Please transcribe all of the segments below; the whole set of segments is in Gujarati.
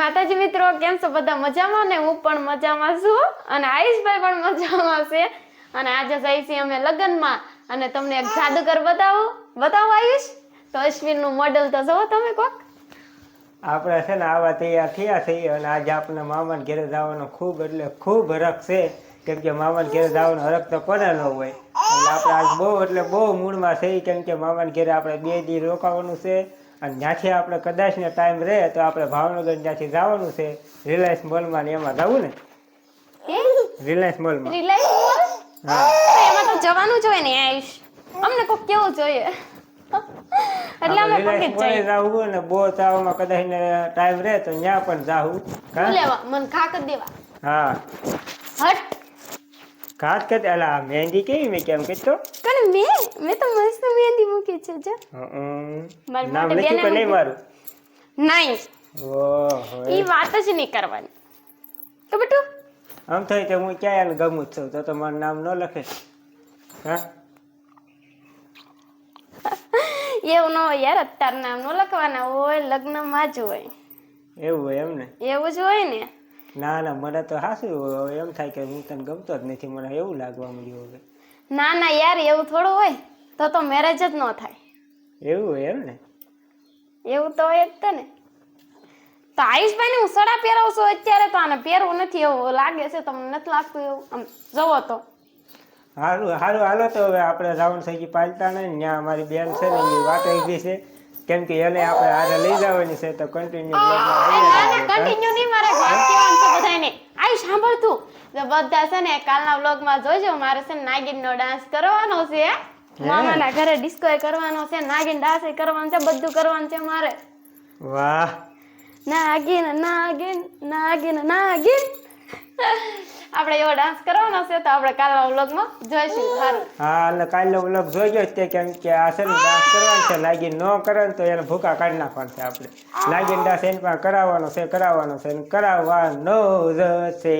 માતાજી મિત્રો, કેમ છો? બધા મજામાં ને હું પણ મજામાં છું અને આયુષભાઈ પણ મજામાં છે. અને આજે જઈ છીએ અમે લગ્નમાં. અને તમને એક જાદુગર બતાવું. બતાવો આયુષ. તો અશ્વિનનું મોડેલ તો જોવો તમે કોક. આપણે છે ને આવા તૈયાર થયા છીએ અને આજે આપણે મામાને ઘેરે જવાનો ખૂબ એટલે ખૂબ હરખ છે. કેમ કે મામાને ઘેરે જવાનો હરખ તો પડે ન હોય. એટલે આપણે આજ બહુ એટલે બહુ મૂળમાં છે કેમ કે મામાને ઘેરે આપણે બે દી રોકાવાનું છે. અને જ્યાંથી આપણે કદાચને ટાઈમ રહે તો આપણે ભાવનગર જ્યાંથી જવાનું છે રિલાયન્સ મોલમાં ને એમાં જવું ને? રિલાયન્સ મોલમાં રિલાયન્સ હા. એમાં તો જવાનું જ હોય ને આયુષ અમને કોક કેવું જોઈએ. એટલે અમે પગે જઈએ. જવું ને બહુ જવામાં કદાચ ને ટાઈમ રહે તો ત્યાં પણ જાવું. મને દેવા. હા. હટ. ખાસ કરી અલા મહેંદી કેવી મેં કેમ કીધું પણ મેં મેં તો મસ્ત મહેંદી મૂકી છે જો હમ. નામ લખી કે નહીં મારું નહીં ઓહો ઈ વાત જ નહીં કરવાની તો બેટુ આમ થઈ તો હું ક્યાં એને ગમું છું તો તો મારું નામ ન લખે હા એવું ન હોય યાર અત્યાર નામ નો લખવાના હોય લગ્નમાં જ હોય એવું હોય એમ ને એવું જ હોય ને ના ના મને તો હાસું એમ થાય કે હું તને ગમતો જ નથી મને એવું લાગવા મળ્યું હવે. ના ના યાર એવું થોડું હોય તો તો મેરેજ જ ન થાય. એવું હોય એમ ને? એવું તો હોય જ તે ને. તો આયુષભાઈ ને હું સડા પહેરાવું છું અત્યારે તો આને પહેરવું નથી એવું લાગે છે તમને નથી લાગતું એવું? આમ જવો તો. હારું હારું હાલો તો હવે આપણે રાવણ ગઈ પાલતા ને ત્યાં અમારી બેન છે ને એની વાત આવી છે. કેમ કે એને આપણે હારે લઈ જવાની છે તો કન્ટિન્યુ કન્ટિન્યુ નહીં મારે વાત કહેવાનું છે બધાને આઈ સાંભળ તું. બધા છે ને કાલના વ્લોગમાં જોજો મારે છે ને નાગિનનો ડાન્સ કરવાનો છે. મામાના ઘરે ડિસ્કો કરવાનો છે નાગિન ડાન્સ કરવાનો છે બધું કરવાનું છે મારે. વાહ. નાગિન નાગિન નાગિન નાગિન. આપણે એવો ડાન્સ કરવાનો છે તો આપણે કાલના વ્લોગમાં જોઈશું. સારું હા એટલે કાલનો વ્લોગ જોઈજો જ તે કેમ કે આ છે ને ડાન્સ કરવાનો છે. લાગી ન કરે ને તો એને ભૂકા કાઢી નાખવાનો છે આપણે. લાગીને ડાન્સ એને પણ કરાવવાનો છે કરાવવાનો છે ને કરાવવાનો છે.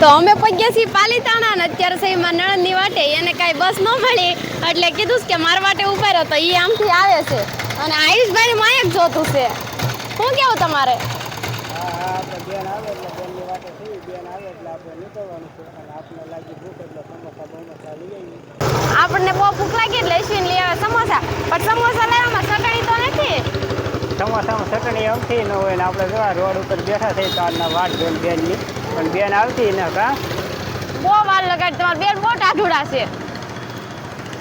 તો અમે પગ્યા છીએ પાલીતાણા અને અત્યારે છે એમાં નણંદની વાટે. એને કાંઈ બસ ન મળી. એટલે કીધું કે મારા વાટે ઊભા રહ્યો તો એ આમથી આવે છે. અને આયુષભાઈ માયક જોતું છે. શું કેવું તમારે હા હા આપણે બેન આવે એટલે બેનની વાટે થઈ બેન આવે એટલે આપણે નીકળવાનું છે અને આપણે લાગી ભૂખ એટલે સમોસા બમોસા લઈ આવીએ આપણને બહુ ભૂખ લાગી એટલે અશ્વિન લઈ આવે સમોસા. પણ સમોસા લેવામાં ચટણી તો નથી. સમોસામાં ચટણી અમથી ન હોય ને આપણે જોવા રોડ ઉપર બેઠા થઈ તો આજના વાટ જોઈને બેનની. પણ બેન આવતી ન કા? બહુ વાર લગાડી તમારે બેન બહુ ટાઢુડા છે.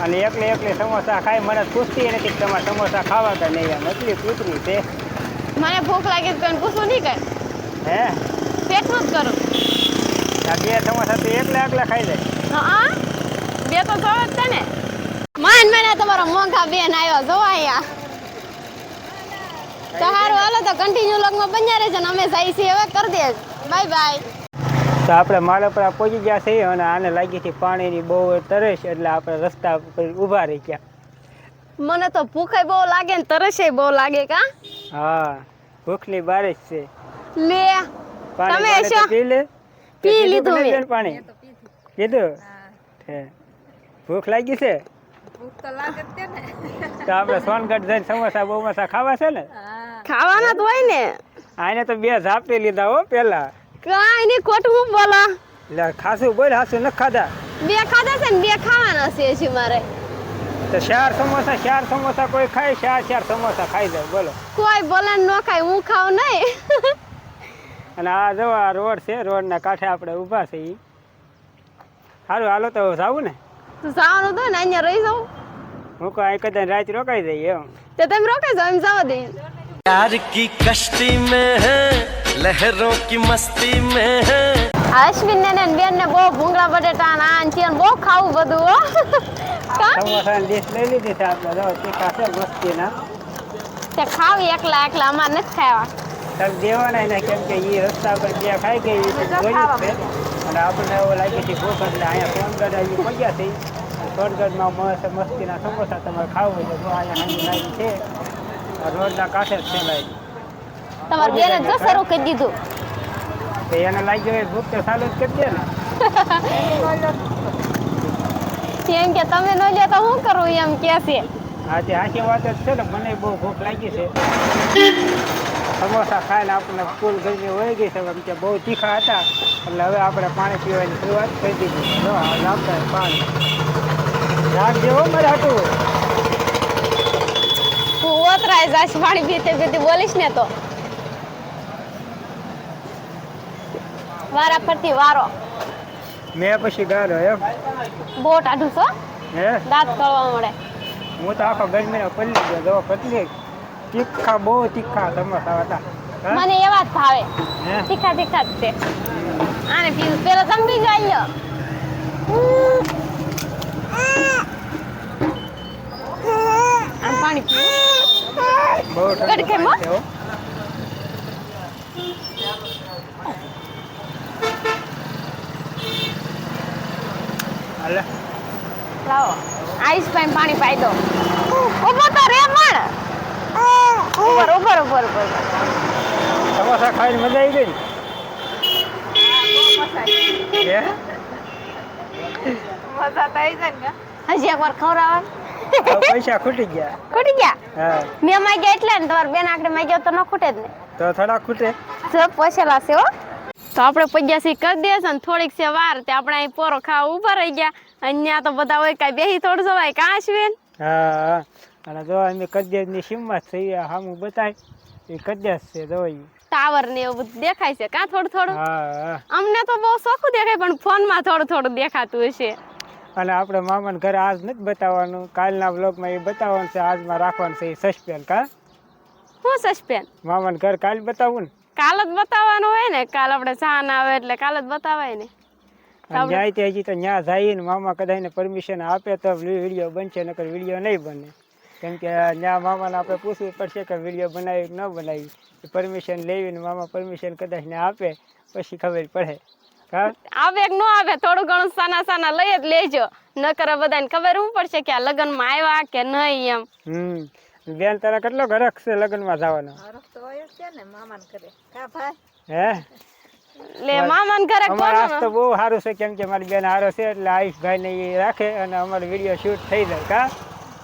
અને એકલી એકલી સમોસા ખાઈ મને પૂછતી નથી કે તમારે સમોસા ખાવા કે નહીં. એમ એટલી પૂતરી છે. મને ભૂખ લાગી તો પૂછવું નહીં કઈ. હે? પેટનું જ કરું. બે સમોસા તો એકલા એકલા ખાઈ જાય હા. માન મને તમારો મોંઘા બેન આવ્યો જો અહીંયા. તો સારું હાલો તો કન્ટિન્યુ લગમાં બન્યા રહેજો ને અમે જઈ છીએ હવે કરી દે બાય બાય તો આપણે માળપરા પહોંચી ગયા છીએ અને આને લાગી હતી પાણીની બહુ તરસ એટલે આપણે રસ્તા પર ઊભા રહી ગયા. મને તો ભૂખે બહુ લાગે ને તરસે બહુ લાગે કા? હા ભૂખની બારિશ છે. લે તમે શું? પી લે. પી લીધું મેં. પાણી? કીધું? હે. ભૂખ લાગી છે? તો આપણે સોનગઢ જઈને સમોસા બમોસા ખાવા છે ને? ખાવાના તો હોય ને. આને તો બે ઝાપટી લીધા હો પેલા. કાંઈ નહીં ખોટું બોલો. એટલે ખાસું બોલ હાસું ન ખાધા. બે ખાધા છે ને બે ખાવાના છે હજી મારે. તો ચાર સમોસા ચાર સમોસા કોઈ ખાય? ચાર ચાર સમોસા ખાઈ જાય બોલો. કોઈ બોલે ન ખાય હું ખાવ નહીં. અને આ જો આ રોડ છે રોડના કાંઠે આપણે ઊભા છે ઈ સારું હાલો તો જાવું ને. તો જવાનું તો ને અહીંયા રહી જાઉં હું કહું અહીં કદાચ રાત રોકાઈ જઈએ એમ તો તમે રોકાઈ જાઓ એમ જવા દે प्यार की कश्ती में है लहरों की मस्ती में है અશ્વિન ને ને બેન ને બહુ ભૂંગળા બટેટા ને આ ને તે ને બહુ ખાવું બધું હો કા? સમોસાની ડીશ લઈ લીધી છે આપણે જો તીખા છે મસ્તીના તે ખાવી એકલા એકલા અમારે નથી ખાવા ચાલ દેવાના ને કેમ કે એ રસ્તા પર જ્યાં ખાઈ ગઈ એ તો જોયું જ છે અને આપણને એવું લાગે છે ભૂખ એટલે અહીંયા સોનગઢ આવી પગ્યા છે. સોનગઢમાં મસ્ત મસ્તીના સમોસા તમારે ખાવું હોય તો અહીંયા હાંડી લાગી છે. રોડના કાંઠે જ છે લાગી તમારે બેને જો શરૂ કરી દીધું. તો એને લાગ્યો હોય ભૂખ તો ચાલુ જ કરી દે ને. એમ કે તમે ન લ્યો તો હું કરું એમ કે છે? આજે હાચી વાત જ છે ને મને બહુ ભૂખ લાગી છે. સમોસા ખાઈને આપણને ફૂલ ગરમી વહી ગઈ છે. એમ કે બહુ તીખા હતા. એટલે હવે આપણે પાણી પીવાની શરૂઆત કરી દીધી જો નાખતા પાણી. રાખજે મારે હતું તું ઓતરાય જાશ પાણી પીતે પીતે બોલીશ ને તો. વારા ફરતી વારો. મેં પછી ગાળો એમ. બહુ આઢું છો? હે? દાંત કરવા મળે. હું તો આખો ગરમીનો પલ્લી ગયો. જો કેટલી તીખા બહુ તીખા સમોસા હતા. મને એવા જ ભાવે. તીખા તીખા જ છે. આને પીવું પેલો તમે બી જોઈ આમ પાણી પીવું? માં? લાવો. આઈસ પાણી પાઈ દો. ઊભો તો રે પણ. ઉપર ઉપર ઉપર ઉપર સમોસા ખાઈને મજા આવી ગઈ ને? હજી એકવાર ખવડાવવા હવે પૈસા ખૂટી ગયા. ખૂટી ગયા? હા. મેં માગ્યા એટલે ને તમારે બેન આકડે માગ્યા તો ન ખૂટે જ ને. તો થોડા ખૂટે. તો પોસેલા છે હો. તો આપણે પગ્યાસી કરી દઈએ છે ને થોડીક છે વાર તે આપણે અહીં પોરો ખાવા ઊભા રહી ગયા. અહીંયા તો બધા હોય કાંઈ બેહી થોડું જવાય કાંશ હા હા. અને જો અમે કદ્યાજની સીમમાં છીએ સામું બતાય એ કદ્યાજ છે જો ટાવર ને એવું બધું દેખાય છે કાં થોડું થોડું? અમને તો બહુ સોખું દેખાય પણ ફોનમાં થોડું થોડું દેખાતું હશે. અને આપણે મામાને ઘરે આજ નથી બતાવવાનું કાલના બ્લોગમાં એ બતાવવાનું છે આજમાં રાખવાનું છે એ સસ્પેન કા? શું સસ્પેન મામાને ઘર કાલ બતાવું ને? કાલ જ બતાવવાનું હોય ને કાલ આપણે સાન આવે એટલે કાલ જ બતાવાય ને. જાય તે હજી તો ન્યા જઈએ ને મામા કદાચ પરમિશન આપે તો વીડિયો બનશે નકર વીડિયો નહીં બને. કેમ કે ન્યા મામાને આપણે પૂછવું પડશે કે વીડિયો બનાવી કે ન બનાવી પરમિશન લેવી ને મામા પરમિશન કદાચ ને આપે પછી ખબર પડે. હા? આવે કે ન આવે થોડું ઘણું સાના સાના લઈ જ લેજો. નકર બધાને ખબર હું પડશે કે આ લગ્નમાં આવ્યા કે નહીં એમ. હમ. બેન તારા કેટલો ગરખ છે લગ્નમાં જવાનો? હે? લે મામાને ઘરે કોણ તો બહુ સારું છે કેમ કે મારી બેન હારો છે એટલે આયુષભાઈ ને એ રાખે અને અમારો વીડિયો શૂટ થઈ જાય કા?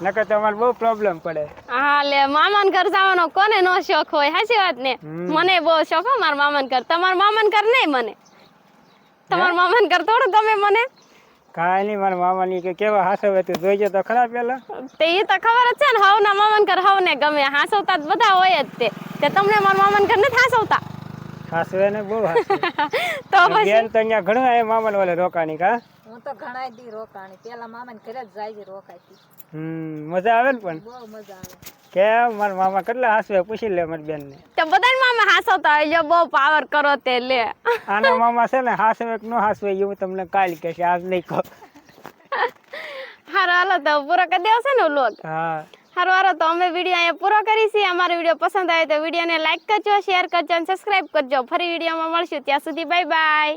નકર તમારે બહુ પ્રોબ્લેમ પડે. હા લે મામાન ઘર જવાનો કોને નો શોખ હોય સાચી વાત ને? મને બહુ શોખ હો મારા મામાન ઘર. તમારા મામાન ઘર નહીં મને. તમારા મામાન ઘર થોડું ગમે મને. કાંઈ નહીં મારા મામાની કે કેવા હાસવે તું જોઈજો તો ખરા પેલા. તે એ તો ખબર જ છે ને હવના મામાન ઘર હવને ગમે. હાસવતા જ બધા હોય જ તે. તે તમને મારા મામાન ઘર નથી હાસવતા? હાસવે ને બહુ હાસવે. તો પછી? તો અહીંયા ઘણું એ મામાને ઓલે રોકાણી કા હું તો ઘણા દી રોકાણી. પેલા મામા ઘરે જ જાય છે રોકાતી હમ મજા આવે ને પણ? બહુ મજા આવે. કેમ મારા મામા કેટલા હાસવે પૂછી લે મારી બેન ને તો બધા મામા હાસવતા હોય જો બહુ પાવર કરો તે લે. આના મામા છે ને હાસવે કે ન હાસવે એવું તમને કાલ કહેશે આજ નહીં કહો. હારો હાલો તો પૂરો કરી દેવો છે ને લોક હા. હારો હારો તો અમે વીડિયો અહીંયા પૂરો કરીશી અમારો વીડિયો પસંદ આવે તો વિડીયોને લાઈક કરજો શેર કરજો અને સબસ્ક્રાઈબ કરજો. ફરી વિડીયોમાં મળશું. ત્યાં સુધી બાય બાય